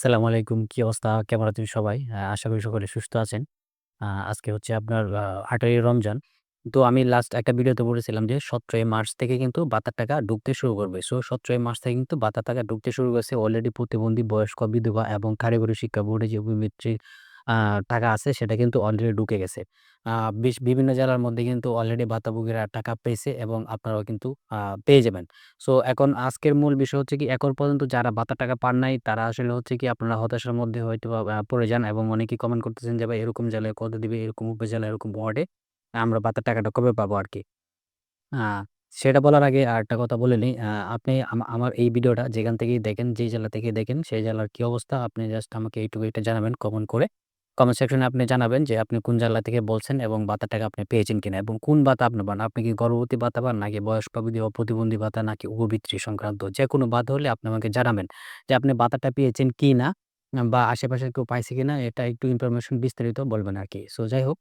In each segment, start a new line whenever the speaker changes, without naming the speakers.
আসসালামু আলাইকুম। কি অবস্থা? কেমন আছেন সবাই? আশা করি সকলে সুস্থ আছেন। আজকে হচ্ছে আপনার আটই রমজান। তো আমি লাস্ট একটা ভিডিওতে বলেছিলাম যে ১৭ই মার্চ থেকে কিন্তু বাতার টাকা ঢুকতে শুরু করবে। সো ১৭ই মার্চ থেকে কিন্তু বাতার টাকা ঢুকতে শুরু করেছে। অলরেডি প্রতিবন্ধী, বয়স্ক, বিধবা এবং কারিগরি শিক্ষা বোর্ডে যে অভিমৃত্রি টাকা আছে সেটা কিন্তু অলরেডি ঢুকে গেছে। বিশ বিভিন্ন জেলার মধ্যে কিন্তু অলরেডি ভাতাভোগীরা টাকা পেয়েছে এবং আপনারাও কিন্তু পেয়ে যাবেন। সো এখন আজকের মূল বিষয় হচ্ছে কি এখন পর্যন্ত যারা ভাতার টাকা পান নাই তারা আসলে হচ্ছে কি আপনারা হতাশার মধ্যে হয়তোবা আ পড়ে যান এবং অনেকেই কমেন্ট করতেছেন যে ভাই এরকম জেলায় কত দিবে, এরকম উপজেলায়, এরকম ওয়ার্ডে আমরা ভাতার টাকাটা কবে পাবো আরকি। আ সেটা বলার আগে আরেকটা কথা বলে নেই। আপনি আমা আমার এই ভিডিওটা যেখান থেকেই দেখেন, যেই জেলা থেকে দেখেন সেই জেলার কি অবস্থা আপনি জাস্ট আমাকে এইটুকু এটা জানাবেন কমেন্ট করে। কমেন্ট সেকশনে আপনি জানাবেন যে আপনি কোন জেলা থেকে বলছেন এবং বাতাটাকে আপনি পেয়েছেন কিনা এবং কোন বাতা আপনি পান। আপনি কি গর্ভবতী বাতা পান নাকি বয়স্ক বা প্রতিবন্ধী ভাতা নাকি উপবৃত্তি সংক্রান্ত যে কোনো বাতা হলে আপনি আমাকে জানাবেন যে আপনি বাতাটা পেয়েছেন কিনা বা আশেপাশে কেউ পাইছে কিনা এটা একটু ইনফরমেশন বিস্তারিত বলবেন আর কি সো যাই হোক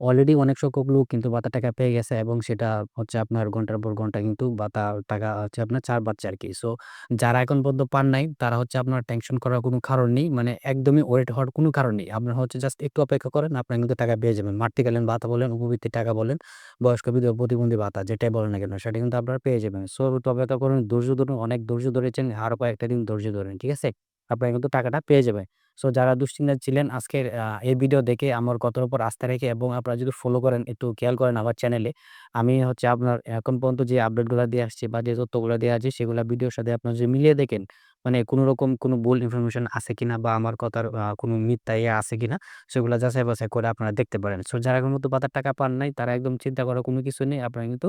অলরেডি অনেক সংখ্যক লোক কিন্তু ভাতার টাকা পেয়ে গেছে এবং সেটা হচ্ছে আপনার ঘণ্টার পর ঘণ্টা কিন্তু ভাতার টাকা হচ্ছে আপনার চার বাচ্চা আর কি সো যারা এখন পর্যন্ত পান নাই তারা হচ্ছে আপনার টেনশন করার কোনো কারণ নেই। মানে একদমই ওয়েট হওয়ার কোনো কারণ নেই। আপনার হচ্ছে জাস্ট একটু অপেক্ষা করেন, আপনারা কিন্তু টাকা পেয়ে যাবেন। মাতৃকালীন ভাতা বলেন, উপবৃত্তির টাকা বলেন, বয়স্ক বিধবা প্রতিবন্ধী ভাতা যেটাই বলেন না কেন সেটা কিন্তু আপনারা পেয়ে যাবেন। সো অপেক্ষা করুন, ধৈর্য ধরুন, অনেক ধৈর্য ধরেছেন, আরও কয়েকটা দিন ধৈর্য ধরেন। ঠিক আছে? আপনারা কিন্তু টাকাটা পেয়ে যাবেন। সো যারা দুশ্চিন্তা ছিলেন আজকের এই ভিডিও দেখে আমার কথার উপর আস্থা রেখে এবং আপনারা যদি ফলো করেন, একটু খেয়াল করেন আমার চ্যানেলে, আমি হচ্ছে আপনার এখন পর্যন্ত যে আপডেটগুলো দিয়ে আসছি বা যে তথ্যগুলো দিয়ে আসছি সেগুলা ভিডিওর সাথে আপনারা যদি মিলিয়ে দেখেন, মানে কোনো রকম কোনো ভুল ইনফরমেশন আছে কিনা বা আমার কথার কোনো মিথ্যা ইয়ে আছে কিনা সেগুলা যাচাই বাছাই করে আপনারা দেখতে পারেন। সো যারা পর্যন্ত ভাতার টাকা পান নাই তারা একদম চিন্তা করার কোনো কিছু নেই। আপনারা কিন্তু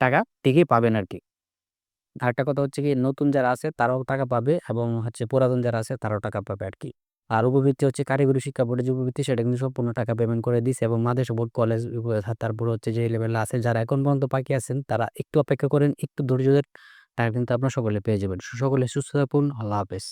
টাকা ঠিকই পাবেন আরকি। আরেকটা কথা হচ্ছে কি নতুন যারা আছে তারাও টাকা পাবে এবং হচ্ছে পুরাতন যারা আছে তারাও টাকা পাবে আর কি আর উপবৃত্তি হচ্ছে কারিগরি শিক্ষা বোর্ডের যে উপবৃত্তি সেটা কিন্তু সম্পূর্ণ টাকা পেমেন্ট করে দিছে এবং মাদ্রাসা বোর্ড, কলেজ তারপরে হচ্ছে যে লেভেল আছে যারা এখন পর্যন্ত বাকি আছেন তারা একটু অপেক্ষা করেন, একটু ধৈর্য টাকা কিন্তু আপনারা সকলে পেয়ে যাবেন। সকলে সুস্থ থাকুন। আল্লাহ হাফেজ।